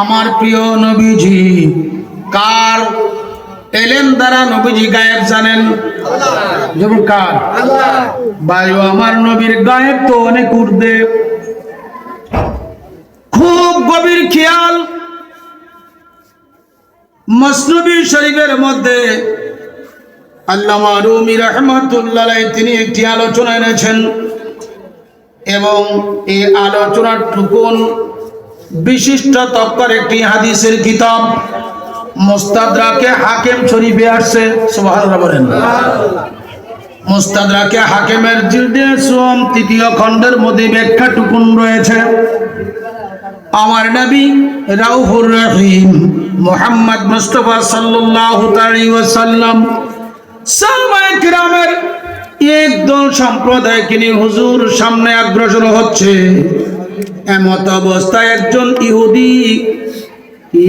আমার প্রিয় নবীজি, কার এলেন দ্বারা নবীজি গায়েব জানেন? যেমন কার? বায়ু আমার নবীর গায়েব তো অনেক উর্ধে খুব গভীর খেয়াল মসনবী শরীফের মধ্যে। আল্লামা রুমি রহমতুল্লাহ তিনি একটি আলোচনা এনেছেন এবং এই আলোচনার টুকুন বিশিষ্ট তক্কর একটি হাদিসের কিতাব মোস্তাদরাকে হাকিম শরীফে আসছে বলেন। মুস্তাদরাকে হাকিমের তৃতীয় খণ্ডের মধ্যে ব্যাখ্যা টুকুন রয়েছে। আমার নবী রাউফুর রহিম মোহাম্মদ মুস্তফা সাল্লাল্লাহু তাআলা ওয়াসাল্লাম সাহাবায়ে কিরামের একদল সম্প্রদায়কে নিয়ে হুজুর সামনে অগ্রসর হচ্ছে। এমত অবস্থায় একজন ইহুদি, কি?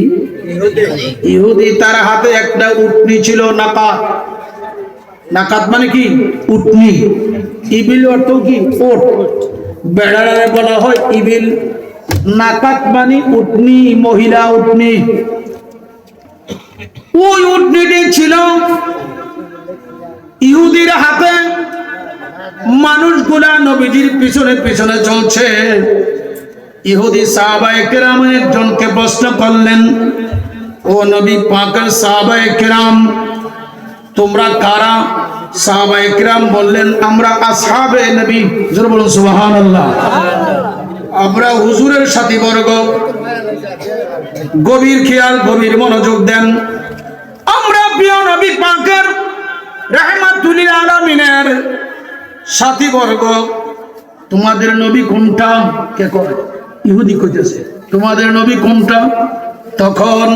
ইহুদি, তার হাতে একটা উটনি ছিল, নাকাত। নাকাত মানে কি? উটনি। ইবিল অর্থ কি? ওট। বেড়ারে বলা হয় ইবিল। নাকাত মানে উটনি, মহিলা উটনি। ওই উটনিটি ছিল ইহুদির হাতে। মানুষগুলা নবীজির পিছনে পিছনে চলছে। ইহুদি সাহাবায়ে কেরাম একজনকে প্রশ্ন করলেন, ও নবী পাকের সাহাবায়ে কেরাম, তোমরা কারা? সাহাবায়ে কেরাম বললেন, আমরা আসাবে নবী। বলুন, সুবহানাল্লাহ। আমরা হুজুরের সাথী বর্গ, গভীর খেয়াল, গভীর মনোযোগ দেন। আমরা প্রিয় নবী পাকের রহমাতুলিল আলামিনের সাথী বর্গ, তোমাদের নবী কোনটা? কে করে? ইহুদি কইতেছে তোমাদের নবী কোনটা? তখন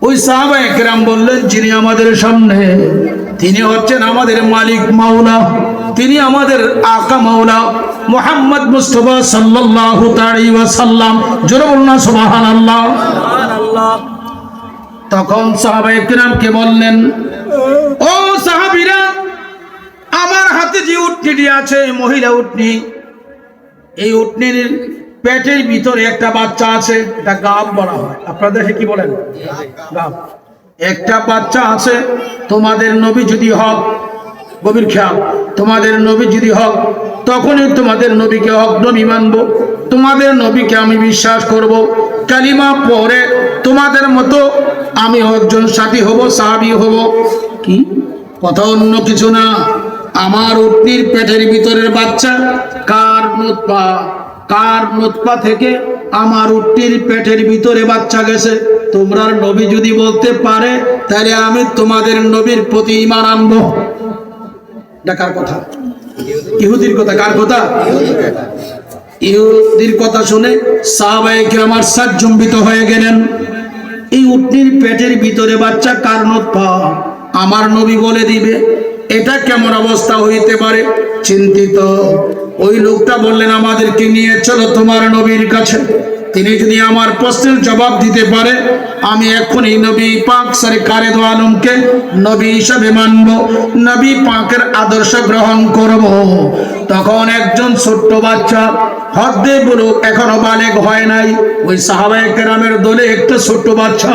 ওই সাহাবা একরাম বললেন যিনি আমাদের সামনে তিনি হচ্ছেন আমাদের মালিক মাওলা তিনি আমাদের আকা মাওলা মোহাম্মদ মুস্তফা সাল্লাল্লাহু তাআলা ওয়াসাল্লাম। জোরে বলুন না সুবহানাল্লাহ। তখন সাহাবা একরামকে বললেন ও সাহাবীরা আমার হাতে যে উটনিটি আছে মহিলা উটনি এই উটনির পেটের ভিতরে একটা বাচ্চা আছে, এটা গাব বলা হয়। আপনাদের কি বলেন? গাব একটা বাচ্চা আছে, তোমাদের নবী যদি হক, গভীর খেয়াল, তোমাদের নবী যদি হক, তখনই তোমাদের নবীকে হক নবী মানব। তোমাদের নবীকে আমি বিশ্বাস করব। কালিমা পরে তোমাদের মতো আমি একজন সাথী হব, সাহাবি হব। কি? কথা অন্য কিছু না। আমার উটনির পেটের ভিতরের বাচ্চা কার নুৎপা কার নুৎপা থেকে আমার উটনির পেটের ভিতরে বাচ্চা গেছে? তোমরা নবী যদি বলতে পারে, তাহলে আমি তোমাদের নবীর প্রতি ইমান আনব। এটা কার কথা? ইহুদির কথা। কার কথা? ইহুদির কথা শুনে সাহাবায়ে কিরামার জম্বিত হয়ে গেলেন। এই উটনির পেটের ভিতরে বাচ্চা কার নুৎপা আমার নবী বলে দিবে। এটা কেমন অবস্থা হইতে পারে? চিন্তিত। ওই লোকটা বললেন, আমাদেরকে নিয়ে চলো তোমার নবীর কাছে। তিনি যদি আমার প্রশ্নের জবাব দিতে পারে, আমি এখনই নবী পাক সরকারে আলমকে নবী হিসাবে মানব। নবী পাকের আদর্শ গ্রহণ করব। তখন একজন ছোট্ট বাচ্চা হদ্দে বলুক এখনও বালেক হয় নাই? ওই সাহাবায়ে কেরামের দলে একটা ছোট্ট বাচ্চা,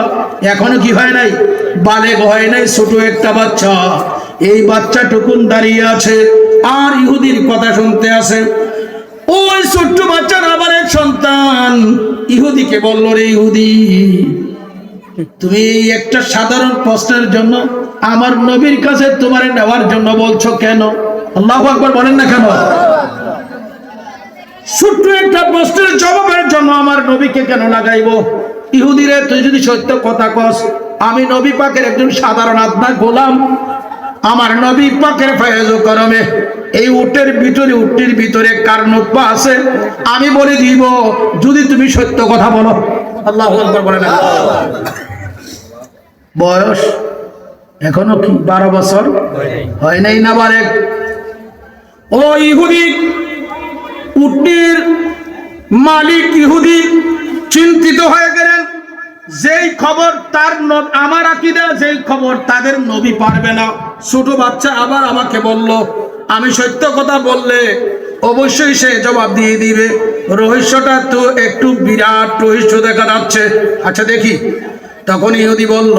এখনও কি হয় নাই? বালেক হয় নাই ছোট একটা বাচ্চা। এই বাচ্চা টুকুন দাঁড়িয়ে আছে। আর ইহুদির কথা শুনতে আছে ওই ছোট্ট বাচ্চার আবার এক সন্তান। ইহুদিকে বলল, রে ইহুদি, তুমি একটা সাধারণ প্রশ্নের জন্য আমার নবীর কাছে তোমার নেওয়ার জন্য বলছো কেন? আল্লাহ আকবর বলেন না কেন? ছোট্ট একটা প্রশ্নের জবাবের জন্য আমার নবীকে কেন লাগাইবো? ইহুদিরে, তুই যদি সত্য কথা কস, আমি নবী পাকের একজন সাধারণ আত্মা, গোলাম। আমার নবী পাকের ফয়েজ করমে, এই উটের ভিতরে, উটটির ভিতরে কার নুতফা আছে? আমি বলে দিব, যদি তুমি সত্য কথা বলো। আল্লাহ বলে না বয়স এখনও কি, বারো বছর? হয় নাই না বারে? ও ইহুদি উটনির মালিক ইহুদি, চিন্তিত হয়ে গেলেন যেই খবর তার আমার আকিদা, যেই খবর তাদের নবী পারবে না। ছোট বাচ্চা আবার আমাকে বলল, আমি সত্য কথা বললে অবশ্যই সে জবাব দিয়ে দিবে। রহস্যটা তো একটু বিরাট রহস্য দেখা যাচ্ছে। আচ্ছা দেখি তখন ইহুদি বলল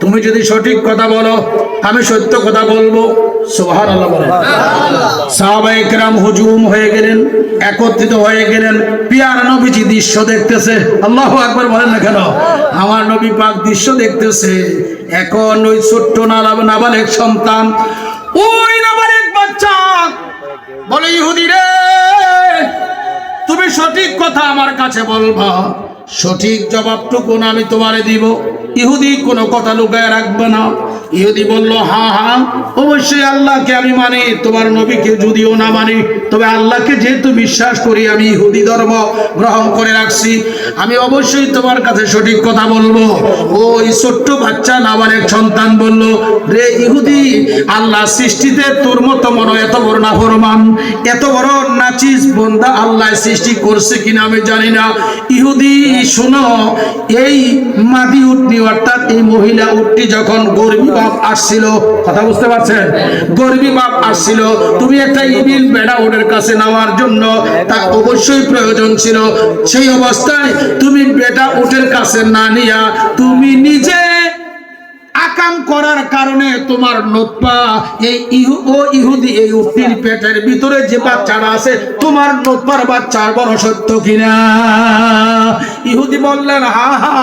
তুমি যদি সঠিক কথা বলো আমি সত্য কথা বলব। সোহার আল্লাহ হুজুম হয়ে গেলেন একত্রিত হয়ে গেলেন পিয়ার নবীজি দৃশ্য দেখতেছে। আল্লাহ একবার বলেন না কেন? আমার নবী পাক দৃশ্য দেখতেছে। এখন ওই ছোট্ট নাবালেক সন্তান ওই নাবালেক বাচ্চা বলে ইহুদি রে তুমি সঠিক কথা আমার কাছে বলবা। সঠিক জবাবটুকু আমি তোমারে দিব। ইহুদি কোনো কথা লুকায় রাখবে না। ইহুদি বলল, হা হা, অবশ্যই আল্লাহকে আমি মানি, তোমার নবীকে যদিও না মানি, তবে আল্লাহকে যেহেতু বিশ্বাস করি, আমি ইহুদি ধর্ম গ্রহণ করে রাখছি। আমি অবশ্যই তোমার কাছে সঠিক কথা বলব। ওই ছোট্ট বাচ্চা নাবালেক সন্তান বলল, রে ইহুদি, আল্লাহ সৃষ্টিতে তোর মতো মনে এত বড় না ফরমান। এত বড় নাচিস বন্দা আল্লাহ সৃষ্টি করছে কিনা আমি জানি না। ইহুদি, শোনো, এই মাদি উটনি অর্থাৎ এই মহিলা উটনি যখন গর্বী বাপ আসছিল, কথা বুঝতে পারছেন? গর্বী বাপ আসছিল, তুমি একটা ইবিল বেড়া ওদের কাছে নেওয়ার জন্য, তা অবশ্যই প্রয়োজন ছিল। সেই অবস্থায় তুমি বেটা উটের কাছে না নিয়া তুমি নিজে আকাম করার কারণে তোমার নোৎপা এই ইহু ও ইহুদি, এই উক্তির পেটের ভিতরে যে বাচ্চারা আছে তোমার নোৎপার বাচ্চার বড় সত্য কিনা? ইহুদি বললেন, হা হা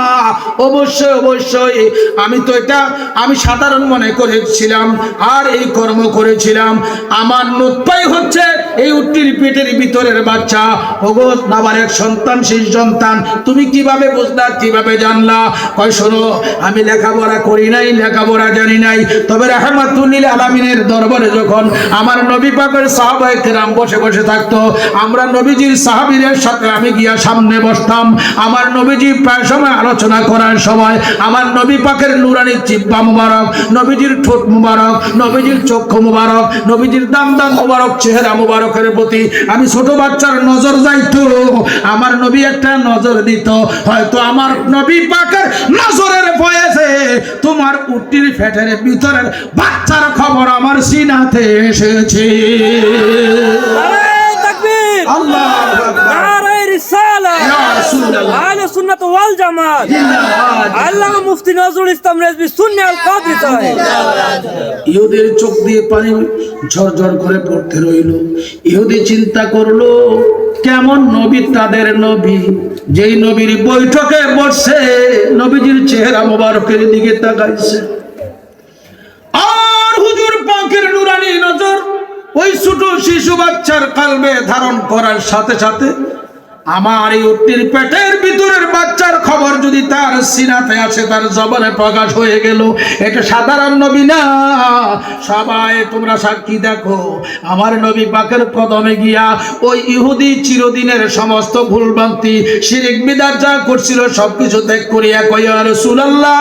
অবশ্যই অবশ্যই। আমি তো এটা, আমি সাধারণ মনে করেছিলাম আর এই কর্ম করেছিলাম। আমার নোৎপাই হচ্ছে এই উটটির পেটের ভিতরের বাচ্চা। ওগো নাবালেক সন্তান, সেই সন্তান, তুমি কীভাবে বুঝলা, কীভাবে জানলা? কয়, শোনো, আমি লেখাপড়া করি নাই, লেখাপড়া জানি নাই। তবে রহমাতুল্লিল আলামিনের দরবারে যখন আমার নবী পাকের সাহাবায়ে কেরাম বসে বসে থাকতো আমরা নবীজির সাহাবীদের সাথে আমি গিয়া সামনে বসতাম। আমার নবীজি প্রায় সময় আলোচনা করার সময় আমার নবী পাকের নুরানি জিব্বা মুবারক, নবীজির ঠোঁট মুবারক, নবীজির চক্ষু মুবারক, নবীজির দাম দাম মুবারক, চেহারা মুবারকের প্রতি আমি ছোট বাচ্চার নজর যাইতো। আমার নবী একটা নজর দিত। হয়তো আমার নবী পাকের নজরের বয়সে তোমার উটির ফ্যাটের ভিতরের বাচ্চার খবর আমার সিনাতে এসেছে। ইহুদের চোখ দিয়ে পানি ঝরঝর করে পড়তে রইল। ইহুদি চিন্তা করল কেমন নবী তাদের নবী? যেই নবীর বৈঠকে বসে নবীজির চেহারা মোবারকের দিকে তাকাইছে। আর হুজুর পাকের নুরানি নজর ওই ছোট শিশু বাচ্চার কালবে ধারণ করার সাথে সাথে আমার এই উট্টির পেটের ভিতরের বাচ্চার খবর যদি তার সিনাতে আসে, তার জবানে প্রকাশ হয়ে গেল, এটা সাধারণ নবী না। সবাই তোমরা সাক্ষী দেখো, আমার নবী পাকের কদমে গিয়া ওই ইহুদি চিরদিনের সমস্ত ভুলভ্রান্তি, শিরিক, বিদার যা করছিল, সবকিছু ত্যাগ করিয়া কইয়া রাসূলুল্লাহ,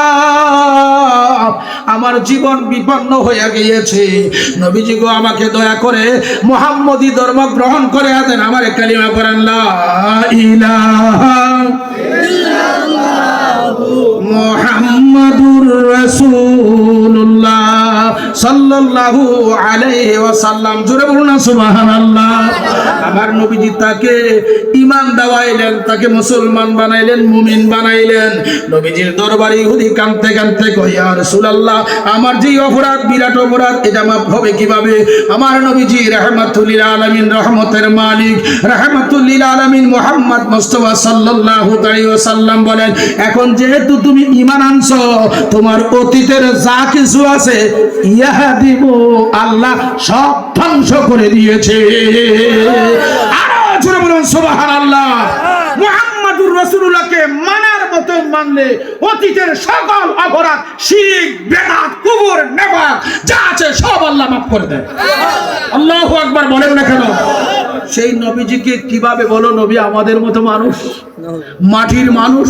আমার জীবন বিপন্ন হয়ে গিয়েছে। নবীজি গো, আমাকে দয়া করে মোহাম্মদী ধর্ম গ্রহণ করে দেন, আমার কালিমা করেন ইলাহা মোহাম্মদুর রাসূলুল্লাহ সাল্লাল্লাহু আলাইহি ওয়াসাল্লাম। জোরে বলুন না, সুবহানাল্লাহ। আমার নবীজি তাকে ঈমান দেওয়াইলেন, তাকে মুসলমান বানাইলেন, মুমিন বানাইলেন। নবীজির দরবারে ইহুদি কাঁদতে কাঁদতে কয়, ইয়া রাসূলুল্লাহ, আমার যে অপরাধ, বিরাট অপরাধ, এটা মাফ হবে কীভাবে? আমার নবীজি রাহমাতুল্লিল আলামিন, রহমতের মালিক, রাহমাতুল্লিল আলামিন মুহাম্মদ মুস্তাফা সাল্লাল্লাহু আলাইহি ওয়াসাল্লাম বলেন, এখন যেহেতু তুমি ঈমান আনছো, তোমার অতীতের যা কিছু আছে ইহা দিব আল্লাহ সব ধ্বংস করে দিয়েছে। আরও বলুন যা আছে সব আল্লাহ মাফ করে দেয়। আল্লাহু আকবার বলেন না কেন? সেই নবীজিকে কীভাবে বলো, নবী আমাদের মতো মানুষ? মাটির মানুষ?